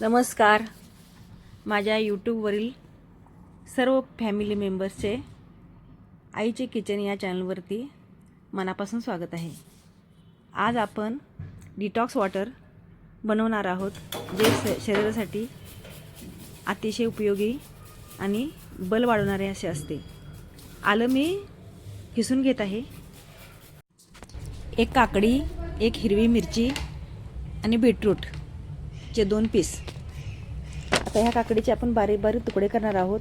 नमस्कार. माझ्या यूट्यूबवरील सर्व फॅमिली मेंबर्सचे आईचे किचन या चॅनलवरती मनापासून स्वागत आहे. आज आपण डिटॉक्स वॉटर बनवणार आहोत जे शरीरासाठी अतिशय उपयोगी आणि बल वाढवणारे असे असते. आलं मी किसून घेत आहे. एक काकडी एक हिरवी मिरची आणि बीटरूट चे दोन पीस आता ह्या काकडीचे आपण बारीक बारीक तुकडे करणार आहोत.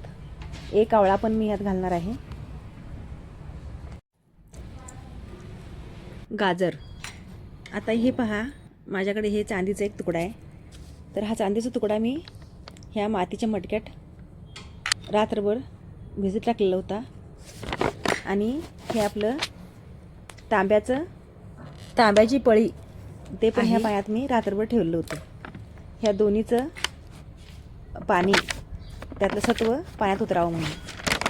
एक आवळा पण मी यात घालणार आहे. गाजर. आता हे पहा माझ्याकडे हे चांदीचा एक तुकडा आहे. तर हा चांदीचा तुकडा मी ह्या मातीच्या मटक्यात रात्रभर भिजत टाकलेला होता. आणि हे आपलं तांब्याचं तांब्याची पळी ते पण ह्या पाण्यात मी रात्रभर ठेवलं होतं. ह्या दोन्हीचं पाणी त्यातलं सत्व पाण्यात उतरावं म्हणून.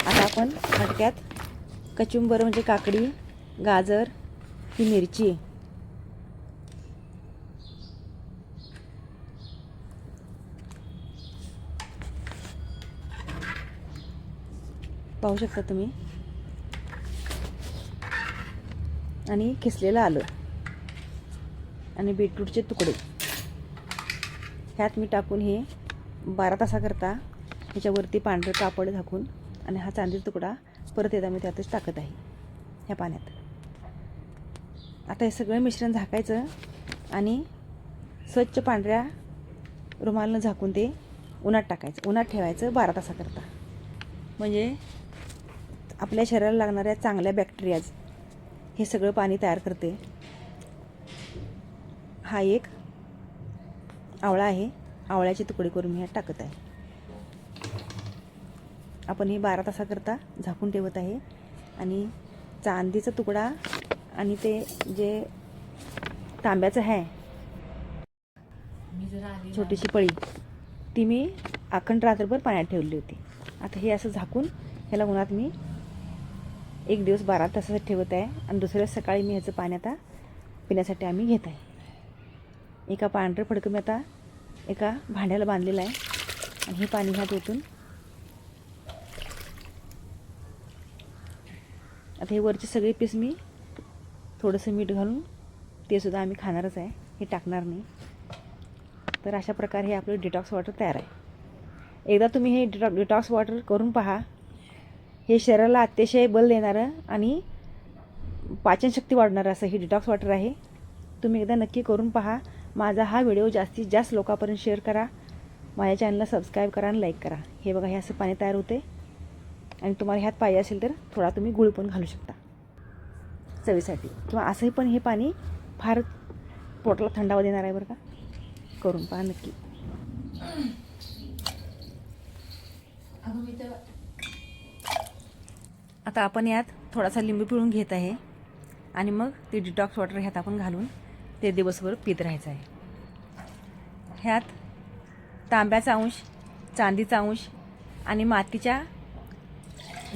आता आपण मटक्यात कचुंबर म्हणजे काकडी गाजर ही मिरची. पाहू शकता तुम्ही? आणि खिसलेलं आलं. आणि बीटरूटचे तुकडे. ह्यात मी टाकून हे बारा तासाकरता ह्याच्यावरती पांढरं कापड झाकून आणि हा चांदीचा तुकडा परत येता मी त्यातच टाकत आहे ह्या पाण्यात. आता हे सगळं मिश्रण झाकायचं आणि स्वच्छ पांढऱ्या रुमालनं झाकून ते उन्हात टाकायचं. उन्हात ठेवायचं बारा तासाकरता. म्हणजे आपल्या शरीराला लागणाऱ्या चांगल्या बॅक्टेरियाज हे सगळं पाणी तयार करते. हा एक आवळा आहे. आवळ्याचे तुकडे करून मी ह्यात टाकत आहे. आपण हे बारा तासाकरता झाकून ठेवत आहे. आणि चांदीचा तुकडा आणि ते जे तांब्याचं आहे. छोटीशी पळी. ती मी अखंड रात्रभर पाण्यात ठेवली होती. आता हे असं झाकून ह्याला उन्हात मी एक दिवस बारा तासासाठी ठेवत आहे. आणि दुसऱ्या सकाळी मी ह्याचं पाणी आता पिण्यासाठी आम्ही घेत आहे. एका पांढरं फडकं मी आता एका भांड्याला बांधलेलं आहे. आणि हे पाणी ह्यात ओतून आता हे वरचे सगळे पीस मी थोडंसं मीठ घालून ते सुद्धा आम्ही खाणारच आहे. हे टाकणार नाही. तर अशा प्रकारे हे आपलं डिटॉक्स वॉटर तयार आहे. एकदा तुम्ही हे डिटॉ डिटॉक्स वॉटर करून पहा. हे शरीराला अतिशय बल देणारं आणि पाचनशक्ती वाढणारं असं हे डिटॉक्स वॉटर आहे. तुम्ही एकदा नक्की करून पहा. माझा हा व्हिडिओ जास्तीत जास्त लोकांपर्यंत शेअर करा. माझ्या चॅनलला सबस्क्राईब करा आणि लाईक करा. हे बघा हे असं पाणी तयार होते. आणि तुम्हाला ह्यात पाहिजे असेल तर थोडा तुम्ही गुळ पण घालू शकता. चवीसाठी. किंवा असंही पण हे पाणी फार पोटाला थंडावा देणार आहे बरं का. करून पहा नक्की. आता आपण यात थोडासा लिंबू पिळून घेत आहे. आणि मग ते डिटॉक्स वॉटर ह्यात आपण घालून ते दिवसभर पित राहायचं आहे. ह्यात तांब्याचा अंश चांदीचा अंश आणि मातीच्या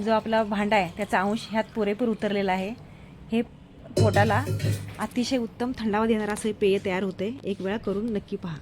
जो आपला भांडा आहे त्याचा अंश ह्यात पुरेपूर उतरलेला आहे. हे पोटाला अतिशय उत्तम थंडावा देणारं असं पेय तयार होते एक वेळा करून नक्की पहा.